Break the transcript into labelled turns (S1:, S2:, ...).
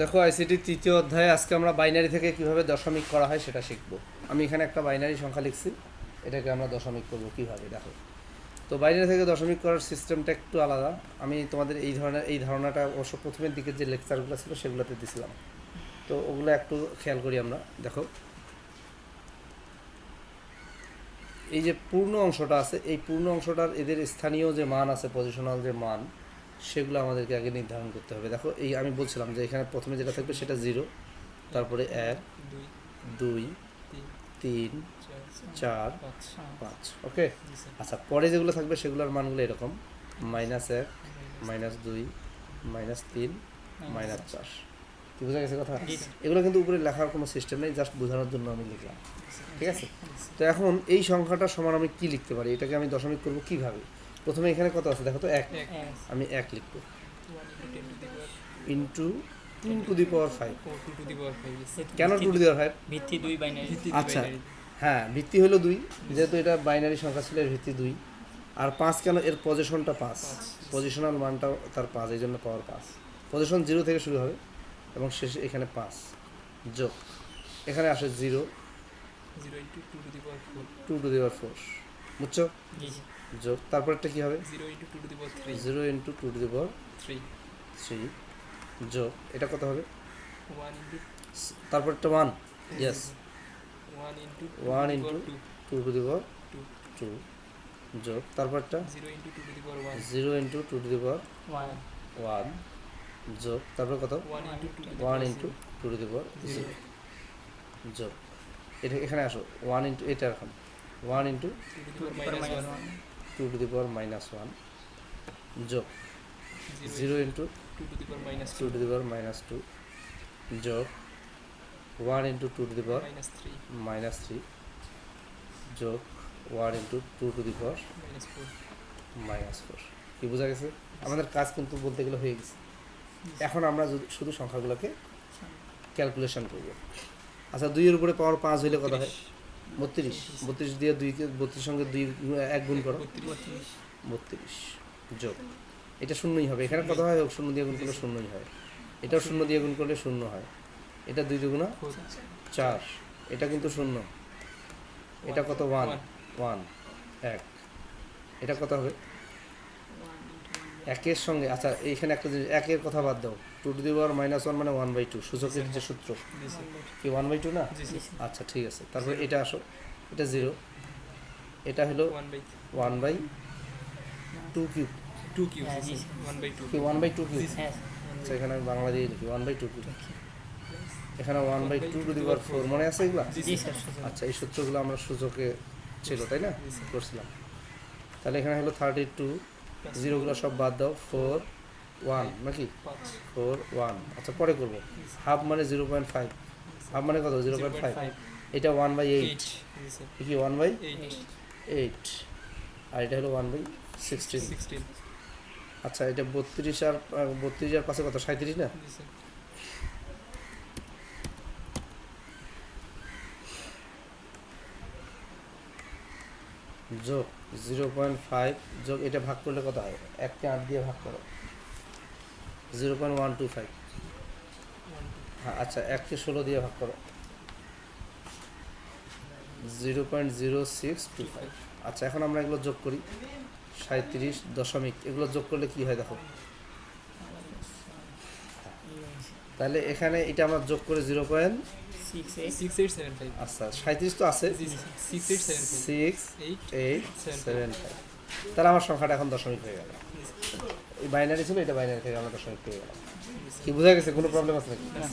S1: দেখো আইসিটি তৃতীয় অধ্যায়ে আজকে আমরা বাইনারি থেকে কীভাবে দশমিক করা হয় সেটা শিখব। আমি এখানে একটা বাইনারি সংখ্যা লিখছি, এটাকে আমরা দশমিক করব কীভাবে, দেখো। তো বাইনারি থেকে দশমিক করার সিস্টেমটা একটু আলাদা। আমি তোমাদের এই ধরনের, এই ধারণাটা অবশ্য প্রথমের দিকে যে লেকচারগুলো ছিল সেগুলোতে দিছিলাম। তো ওগুলো একটু খেয়াল করি আমরা, দেখো। এই যে পূর্ণ অংশটা আছে, এই পূর্ণ অংশটার এদের স্থানীয় যে মান আছে পজিশনাল যে মান সেগুলো আমাদেরকে আগে নির্ধারণ করতে হবে। দেখো এই আমি বলছিলাম যে এখানে প্রথমে যেটা থাকবে সেটা জিরো তারপরে এক
S2: দুই তিন চার পাঁচ
S1: ওকে? আচ্ছা পরে যেগুলো থাকবে সেগুলোর মানগুলো এরকম মাইনাস এক মাইনাস দুই মাইনাস তিন মাইনাস চার। কি বোঝা গেছে কথা? এগুলো কিন্তু উপরে লেখার কোনো সিস্টেম নেই জাস্ট বোঝানোর জন্য আমি লিখলাম। ঠিক আছে? তো এখন এই সংখ্যাটা সমান আমি কি লিখতে পারি? এটাকে আমি দশমিক করব কীভাবে? প্রথমে এখানে কত আছে? দেখো তো এক। আমি এক লিখব।
S2: Into two
S1: to the power five
S2: two to the power five
S1: কেন two to the power five
S3: ভিত্তি দুই বাইনারি
S1: আচ্ছা হ্যাঁ ভিত্তি হলো দুই। যেহেতু এটা বাইনারি সংখ্যা ছিল এর ভিত্তি দুই। আর পাঁচ কেন? এর পজিশনটা পাঁচ। পজিশনাল মানটা তার পাঁচ এই জন্য পাওয়ার পাঁচ। পজিশন জিরো থেকে শুরু হবে এবং শেষে এখানে পাঁচ। যোগ। এখানে আসে zero
S2: zero into two to the power four
S1: বুঝছ? যোগ তারপরটা কি হবে?
S2: Zero into two to the power three.
S1: Zero into two to the power
S2: three.
S1: Three. যোগ এটা কত হবে?
S2: ওয়ান ইন্টু
S1: তারপরটা one. Yes
S2: one into
S1: One into
S2: two
S1: two. To the power
S2: two.
S1: Two. যোগ তারপরটা
S2: zero into two to the power one.
S1: Zero into two to the power
S3: one.
S1: One. যোগ তারপর কত?
S2: One into two to the
S1: one
S2: power
S1: into
S2: zero.
S1: যোগ এটা এখানে আসো। One into এটা এখন। One into
S2: two to the power minus one
S1: যোগ zero into
S2: two to the power minus
S1: two two minus two যোগ one into two to the power
S2: minus three
S1: minus যোগ one into two to the power
S2: minus four
S1: minus কি বোঝা গেছে? আমাদের কাজ কিন্তু বলতে গেলে হয়ে গেছে। এখন আমরা শুধু সংখ্যাগুলোকে ক্যালকুলেশন করব। আচ্ছা দুইয়ের উপরে পাওয়ার পাঁচ হইলে কত হয়? বত্রিশ। বত্রিশ দিয়ে দুই, বত্রিশ সঙ্গে দুই, এক গুণ করো।
S2: বত্রিশ।
S1: যোগ। এটা শূন্যই হবে। এখানে কত হয়? শূন্য দিয়ে গুণ করলে শূন্যই হয়। এটাও শূন্য দিয়ে গুণ করলে শূন্য হয়। এটা দুই দুগুণা চার। এটা কিন্তু শূন্য। এটা কত? ওয়ান। ওয়ান। এক। এটা কত হবে? একের সঙ্গে আচ্ছা এইখানে একটা জিনিস একের কথা বাদ দাও। Two to the power minus one মানে ওয়ান বাই টু সূচকের যে সূত্র। কি ওয়ান বাই টু না? আচ্ছা ঠিক আছে। তারপরে এটা আসো এটা জিরো এটা হলো
S2: one by
S1: two cube
S2: two Q
S3: জি
S2: ওয়ান বাই টু
S1: কি ওয়ান বাই টু কিউব
S3: হ্যাঁ
S1: আচ্ছা এখানে আমি বাংলা দিয়ে লিখি ওয়ান বাই টু কিউব এখানে one by two to the power four মনে আছে এগুলা? আচ্ছা এই সূত্রগুলো আমরা সূচকে ছিল তাই না? করছিলাম। তাহলে এখানে হলো থার্টি টু জিরোগুলো সব বাদ দাও ফোর ওয়ান নাকি? ফোর ওয়ান আচ্ছা পরে করব। হাফ মানে জিরো পয়েন্ট ফাইভ হাফ মানে কত? জিরো পয়েন্ট ফাইভ এটা ওয়ান বাই এইট কি ওয়ান বাই
S2: এইট
S1: আর এটা হলো ওয়ান বাই সিক্সটিন আচ্ছা এটা বত্রিশ আর বত্রিশ আর পাশে কত? সাঁত্রিশ না? যোগ জিরো পয়েন্ট ফাইভ, যোগ এটা ভাগ করলে কত হয়? এককে আট দিয়ে ভাগ করো। Zero point one two five. হ্যাঁ আচ্ছা এককে ষোলো দিয়ে ভাগ করো। Zero point zero six two five. আচ্ছা এখন আমরা এগুলো যোগ করি। সাঁত্রিশ দশমিক, এগুলো যোগ করলে কি হয় দেখো? তাহলে এখানে এটা আমরা যোগ করে zero point
S3: six
S2: six eight seven
S1: আচ্ছা সাঁত্রিশ তো আছে।
S2: Six eight seven five
S1: six
S2: eight
S1: eight seven five তাহলে আমার সংখ্যাটা এখন দশমিক হয়ে গেল। এই বাইনারি ছিল এটা বাইনারি থেকে আমরা দশমিক পেয়ে গেলাম। কি বোঝা গেছে কোনো প্রবলেম আছে নাকি?
S3: না।